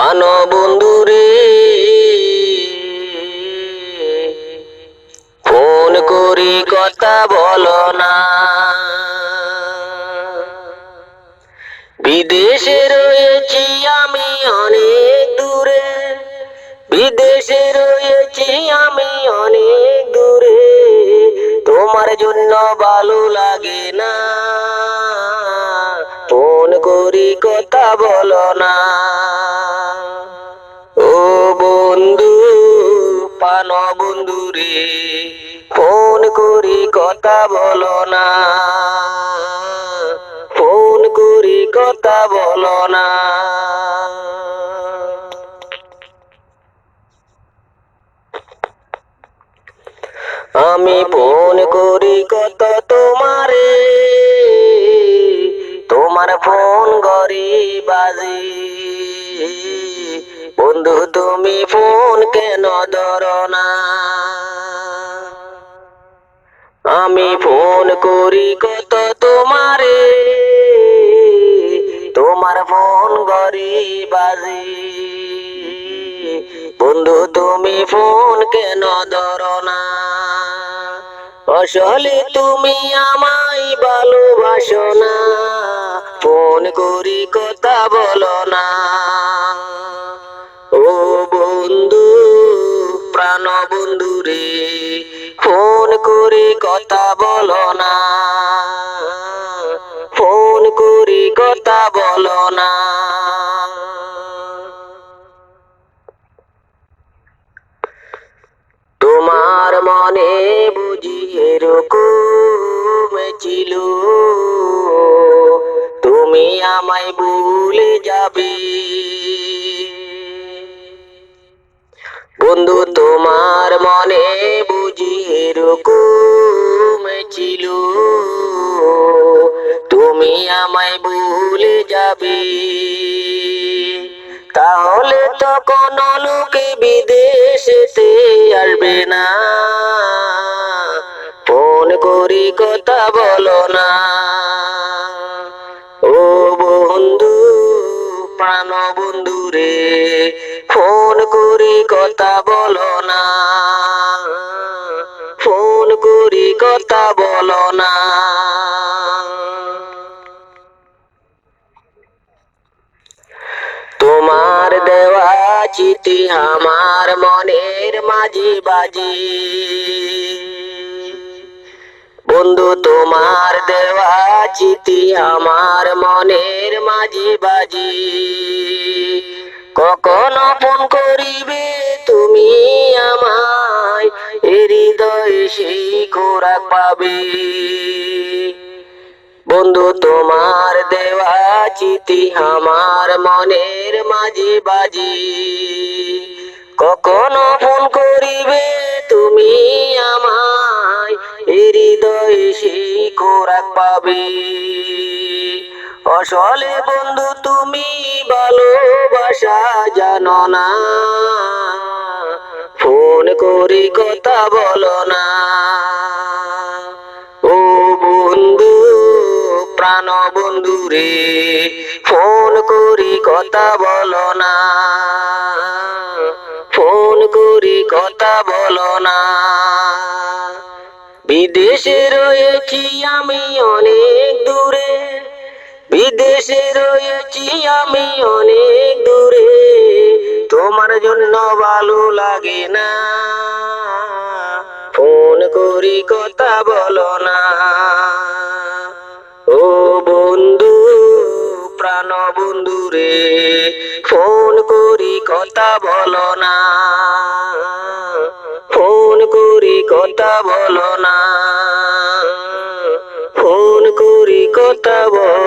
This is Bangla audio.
পান বন্ধুরে, ফোন করি কথা বলো না। বিদেশে রয়েছি আমি অনেক দূরে, বিদেশে রয়েছি আমি অনেক দূরে, তোমার জন্য ভালো লাগে না। ফোন করি কথা বলো না। পান বন্ধু রে ফোন করি কথা বলো না। ফোন করি কথা বলো না। আমি ফোন করি কত তোমার বন্ধু, তুমি ফোন কেন ধরো না? আমি ফোন করি কত তোমারে, তোমার ফোন গরি বাজে। বন্ধু, তুমি ফোন কেন ধরো না? আসলে তুমি আমায় ভালোবাসো না। ফোন করি কথা বলো না। করে কথা বলো না। ফোন করে কথা বলো না। তোমার মনে বুঝি এরকম ছিল তুমি আমায় ভুলে যাবে। বন্ধু, তোমার মনে বুঝি এরকম ছিল। তুমি আমায় ভুলে যাবে। তাহলে তো কোনো লোকে বিদেশেতে আসবে না। ফোন করি কথা বলো না। ও বন্ধু, প্রাণ বন্ধু রে ফোন করি কথা বলো না। ফোন করি কথা বলো না। তোমার দেওয়া চিঠি আমার মনের মাঝি বাজি। বন্ধু, তোমার দেওয়া চিঠি আমার মনের মাঝি বাজি। কখনো ফোন করিবে তুমি আমায়? হৃদয়ে সেই খোরাক পাবে। বন্ধু, তোমার দেওয়া চিঠি আমার মনের মাঝে বাজি। কখনো ফোন করিবে তুমি আমায়? হৃদয়ে সেই খোরাক পাবে। আসলে বন্ধু, তুমি ভালোবাসা। জানো না ফোন করি কথা বলো না ও বন্ধু, প্রাণ বন্ধু রে, ফোন করি কথা বলো না ফোন করি কথা বলো না বিদেশে রয়েছি আমি অনেক দূরে। বিদেশে রয়েছি আমি অনেক দূরে। তোমার জন্য ভালো লাগে না। ফোন করি, কথা বলো না। ও বন্ধু, প্রাণ বন্ধু রে, ফোন করি, কথা বলো না। ফোন করি, কথা বলো না। ফোন করি, কথা বলো